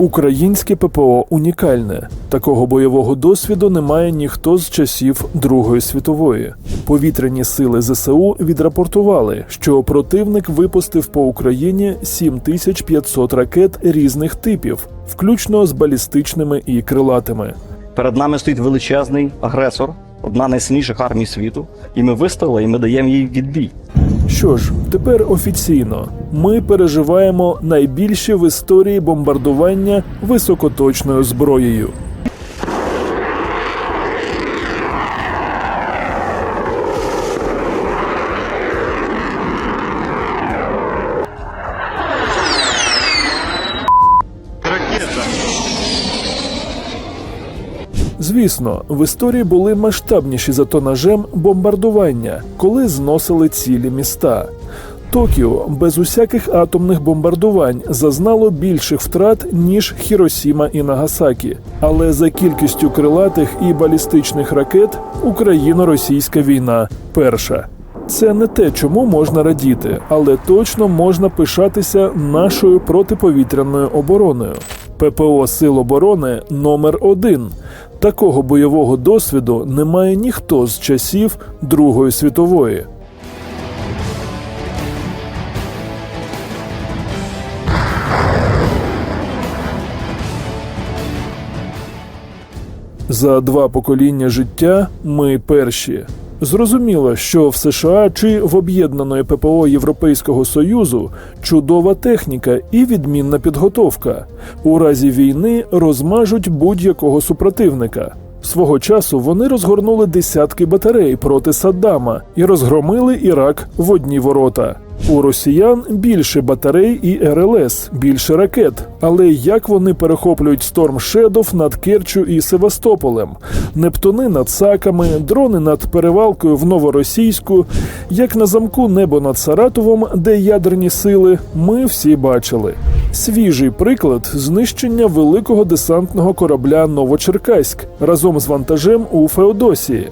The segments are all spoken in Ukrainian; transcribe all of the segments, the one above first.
Українське ППО унікальне. Такого бойового досвіду не має ніхто з часів Другої світової. Повітряні сили ЗСУ відрапортували, що противник випустив по Україні 7500 ракет різних типів, включно з балістичними і крилатими. Перед нами стоїть величезний агресор, одна з найсильніших армій світу, і ми виставили, і ми даємо їй відбій. Що ж, тепер офіційно ми переживаємо найбільше в історії бомбардування високоточною зброєю. Звісно, в історії були масштабніші за тонажем бомбардування, коли зносили цілі міста. Токіо без усяких атомних бомбардувань зазнало більших втрат ніж Хіросіма і Нагасакі. Але за кількістю крилатих і балістичних ракет Україно-російська війна перша. Це не те, чому можна радіти, але точно можна пишатися нашою протиповітряною обороною. ППО Сил оборони номер один. Такого бойового досвіду не має ніхто з часів Другої світової. За два покоління життя ми перші. Зрозуміло, що в США чи в об'єднаної ППО Європейського Союзу чудова техніка і відмінна підготовка. У разі війни розмажуть будь-якого супротивника. Свого часу вони розгорнули десятки батарей проти Саддама і розгромили Ірак в одні ворота. У росіян більше батарей і РЛС, більше ракет. Але як вони перехоплюють Storm Shadow над Керчу і Севастополем, Нептуни над Саками, дрони над перевалкою в Новоросійську, як на замку небо над Саратовом, де ядерні сили, ми всі бачили. Свіжий приклад знищення великого десантного корабля Новочеркаськ разом з вантажем у Феодосії.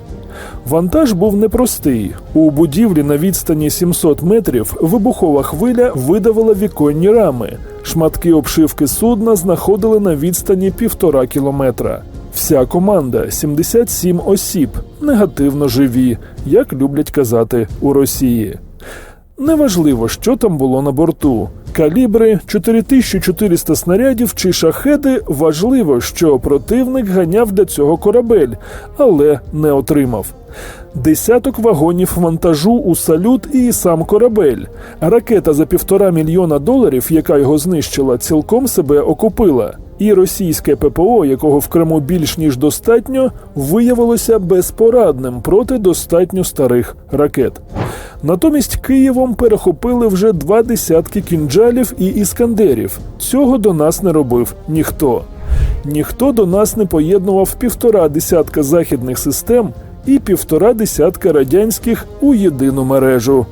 Вантаж був непростий. У будівлі на відстані 700 метрів вибухова хвиля видавила віконні рами. Шматки обшивки судна знаходили на відстані півтора кілометра. Вся команда 77 осіб, негативно живі, як люблять казати у Росії. Неважливо, що там було на борту. Калібри, 4400 снарядів чи шахеди важливо, що противник ганяв для цього корабель, але не отримав. Десяток вагонів вантажу у салют і сам корабель. Ракета за півтора мільйона доларів, яка його знищила, цілком себе окупила. І російське ППО, якого в Криму більш ніж достатньо, виявилося безпорадним проти достатньо старих ракет. Натомість Києвом перехопили вже два десятки кінджалів і іскандерів. Цього до нас не робив ніхто. Ніхто до нас не поєднував півтора десятка західних систем і півтора десятка радянських у єдину мережу.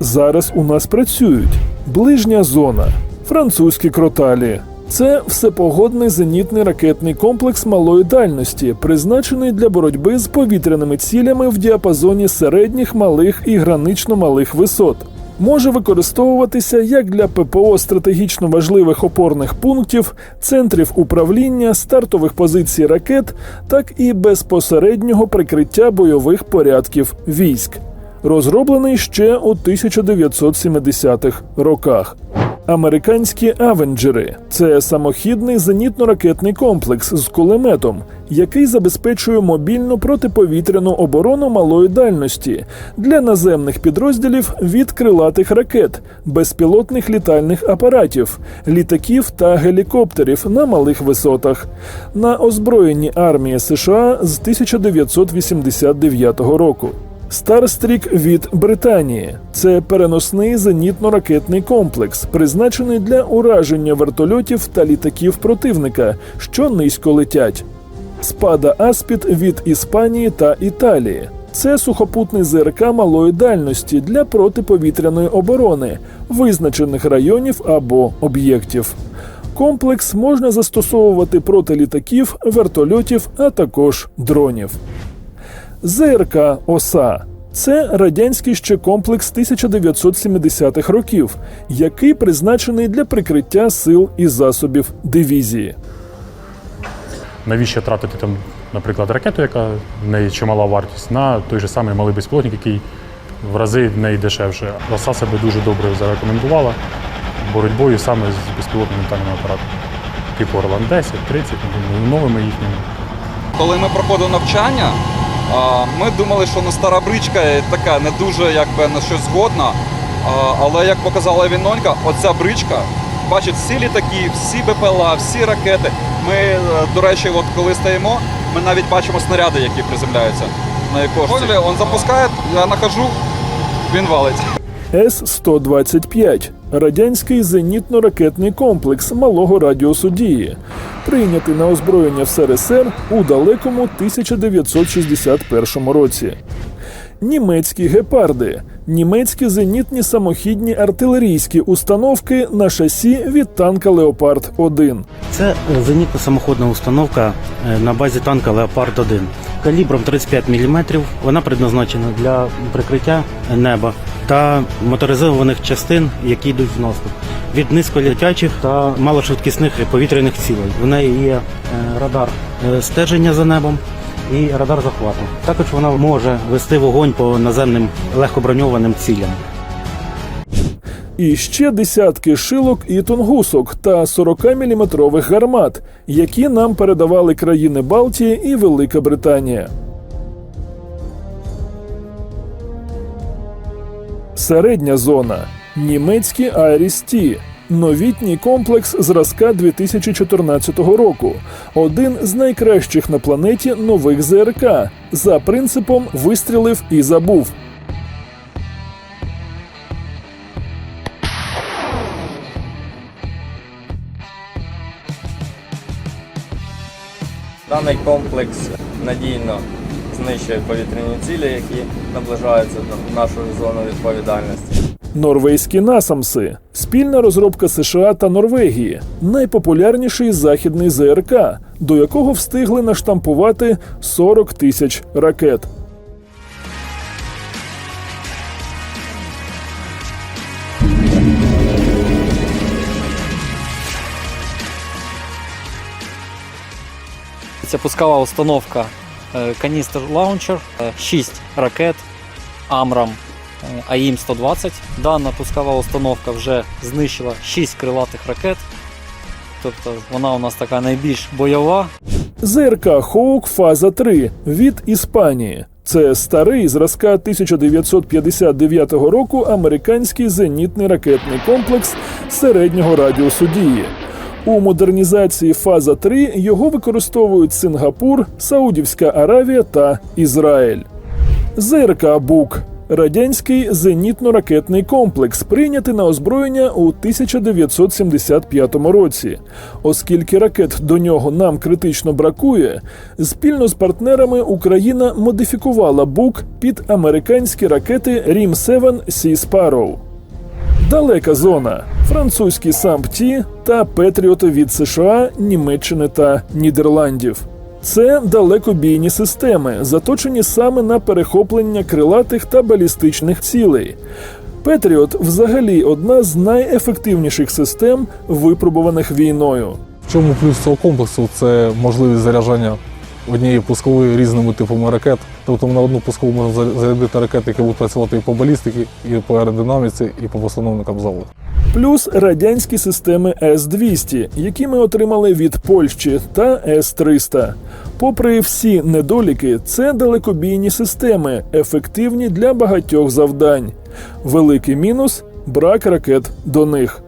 Зараз у нас працюють ближня зона, французькі кроталі. Це всепогодний зенітний ракетний комплекс малої дальності, призначений для боротьби з повітряними цілями в діапазоні середніх, малих і гранично малих висот. Може використовуватися як для ППО стратегічно важливих опорних пунктів, центрів управління, стартових позицій ракет, так і безпосереднього прикриття бойових порядків військ. Розроблений ще у 1970-х роках. Американські авенджери це самохідний зенітно-ракетний комплекс з кулеметом, який забезпечує мобільну протиповітряну оборону малої дальності для наземних підрозділів від крилатих ракет, безпілотних літальних апаратів, літаків та гелікоптерів на малих висотах, на озброєнні армії США з 1989 року. Старстрік від Британії це переносний зенітно-ракетний комплекс, призначений для ураження вертольотів та літаків противника, що низько летять. Спада Аспід від Іспанії та Італії. Це сухопутний ЗРК малої дальності для протиповітряної оборони, визначених районів або об'єктів. Комплекс можна застосовувати проти літаків, вертольотів, а також дронів. ЗРК ОСА Це радянський ще комплекс 1970-х років, який призначений для прикриття сил і засобів дивізії. Навіщо тратити там, наприклад, ракету, яка в неї чимала вартість, на той же самий малий безпілотник, який в рази в неї дешевше. Роса себе дуже добре зарекомендувала боротьбою саме з безпілотним літальним апаратом. Типу Орлан 10, 30, ну, новими їхніми. Коли ми проходили навчання, ми думали, що ну, стара бричка така не дуже якби, на щось згодна. Але як показала Вінонька, оця бричка бачить всі літаки, всі БПЛА, всі ракети. Ми, е, до речі, от коли стоїмо, ми навіть бачимо снаряди, які приземляються на якошці. Він запускає, я нахожу, він валить. С-125 радянський зенітно-ракетний комплекс малого радіусу дії, прийнятий на озброєння в СРСР у далекому 1961 році. Німецькі гепарди, німецькі зенітні самохідні артилерійські установки на шасі від танка Леопард 1 Це е, зенітна самоходна установка е, на базі танка Леопард 1 калібром 35 мм. Вона предназначена для прикриття неба та моторизованих частин, які йдуть в наступ від низьколетячих та малошвидкісних повітряних цілей. В неї є е, радар е, стеження за небом. І радар захвату. Також вона може вести вогонь по наземним легкоброньованим цілям. І ще десятки шилок і тунгусок та 40-мм гармат, які нам передавали країни Балтії і Велика Британія. Середня зона. Німецькі Айріс-Ті. Новітній комплекс зразка 2014 року. Один з найкращих на планеті нових ЗРК. За принципом вистрілив і забув. Даний комплекс надійно знищує повітряні цілі, які наближаються до нашої зони відповідальності. Норвезькі насамси спільна розробка США та Норвегії, найпопулярніший західний ЗРК, до якого встигли наштампувати 40 тисяч ракет. Це пускова установка каністр лаунчер, 6 ракет Амрам АІМ-120. Дана пускова установка вже знищила 6 крилатих ракет. Тобто вона у нас така найбільш бойова. ЗРК Хоук фаза 3 від Іспанії. Це старий зразка 1959 року американський зенітний ракетний комплекс середнього радіусу дії. У модернізації фаза 3 його використовують Сингапур, Саудівська Аравія та Ізраїль. ЗРК Бук радянський зенітно-ракетний комплекс, прийнятий на озброєння у 1975 році. Оскільки ракет до нього нам критично бракує, спільно з партнерами Україна модифікувала Бук під американські ракети Рім 7 Sea Sparrow. Далека зона. Французькі САМПТі та Петріот від США, Німеччини та Нідерландів. Це далекобійні системи, заточені саме на перехоплення крилатих та балістичних цілей. Петріот взагалі одна з найефективніших систем, випробуваних війною. В чому плюс цього комплексу? Це можливість заряджання однієї пускової різними типами ракет. Тобто на одну пускову можна зарядити ракети, які будуть працювати і по балістиці, і по аеродинаміці, і по постановникам залу. Плюс радянські системи С-200, які ми отримали від Польщі, та С-300. Попри всі недоліки, це далекобійні системи, ефективні для багатьох завдань. Великий мінус брак ракет до них.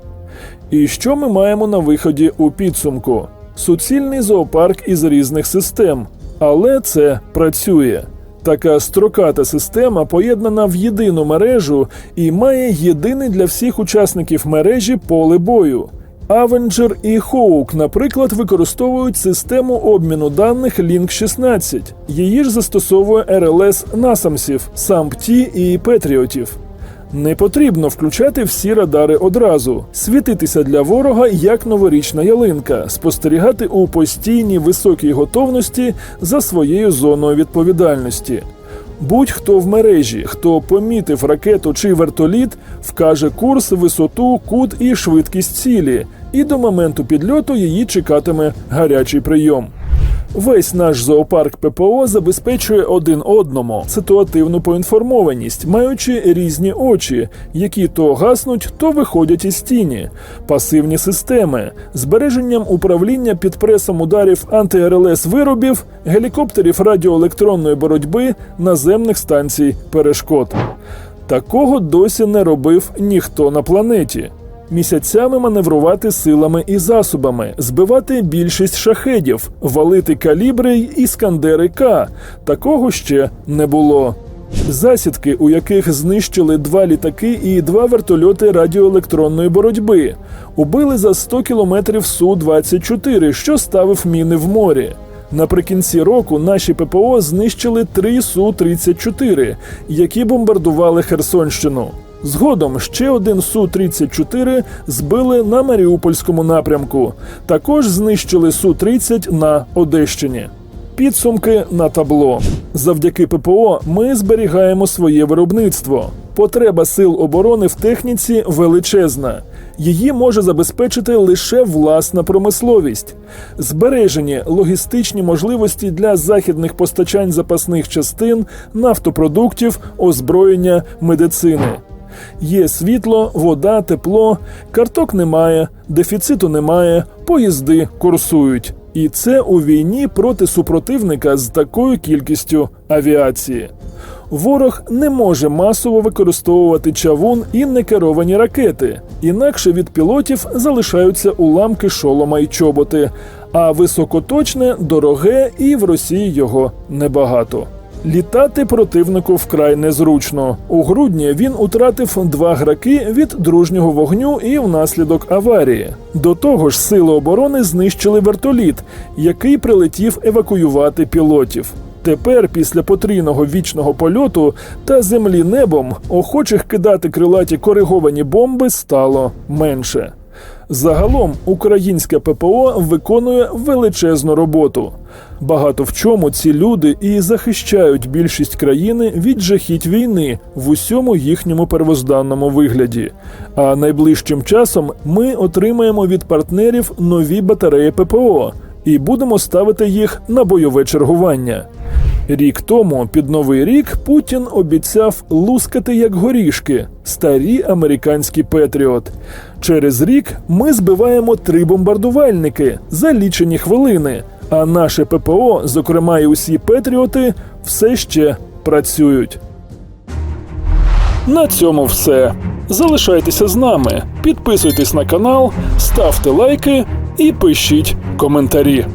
І що ми маємо на виході у підсумку? Суцільний зоопарк із різних систем, але це працює. Така строката система поєднана в єдину мережу і має єдине для всіх учасників мережі поле бою. Avenger і Hawk, наприклад, використовують систему обміну даних Link 16. Її ж застосовує РЛС насамсів, SAMPT і Петріотів. Не потрібно включати всі радари одразу, світитися для ворога як новорічна ялинка, спостерігати у постійній високій готовності за своєю зоною відповідальності. Будь-хто в мережі, хто помітив ракету чи вертоліт, вкаже курс, висоту, кут і швидкість цілі, і до моменту підльоту її чекатиме гарячий прийом. Весь наш зоопарк ППО забезпечує один одному ситуативну поінформованість, маючи різні очі, які то гаснуть, то виходять із тіні, пасивні системи, збереженням управління під пресом ударів анти-РЛС виробів, гелікоптерів радіоелектронної боротьби, наземних станцій перешкод. Такого досі не робив ніхто на планеті. Місяцями маневрувати силами і засобами, збивати більшість шахедів, валити калібри й іскандери К. Такого ще не було. Засідки, у яких знищили два літаки і два вертольоти радіоелектронної боротьби, убили за 100 кілометрів Су-24, що ставив міни в морі. Наприкінці року наші ППО знищили три Су-34, які бомбардували Херсонщину. Згодом ще один Су-34 збили на Маріупольському напрямку. Також знищили Су-30 на Одещині. Підсумки на табло. Завдяки ППО ми зберігаємо своє виробництво. Потреба сил оборони в техніці величезна. Її може забезпечити лише власна промисловість. Збережені логістичні можливості для західних постачань запасних частин, нафтопродуктів, озброєння, медицини. Є світло, вода, тепло, карток немає, дефіциту немає, поїзди курсують. І це у війні проти супротивника з такою кількістю авіації. Ворог не може масово використовувати чавун і некеровані ракети, інакше від пілотів залишаються уламки шолома й чоботи, а високоточне дороге і в Росії його небагато. Літати противнику вкрай незручно. У грудні він утратив два граки від дружнього вогню і внаслідок аварії. До того ж, сили оборони знищили вертоліт, який прилетів евакуювати пілотів. Тепер, після потрійного вічного польоту та землі небом, охочих кидати крилаті кориговані бомби стало менше. Загалом українське ППО виконує величезну роботу. Багато в чому ці люди і захищають більшість країни від жахіть війни в усьому їхньому первозданному вигляді. А найближчим часом ми отримаємо від партнерів нові батареї ППО і будемо ставити їх на бойове чергування. Рік тому, під новий рік, Путін обіцяв лускати як горішки старі американські Петріот. Через рік ми збиваємо три бомбардувальники за лічені хвилини. А наше ППО, зокрема і усі Петріоти, все ще працюють. На цьому все. Залишайтеся з нами, підписуйтесь на канал, ставте лайки і пишіть коментарі.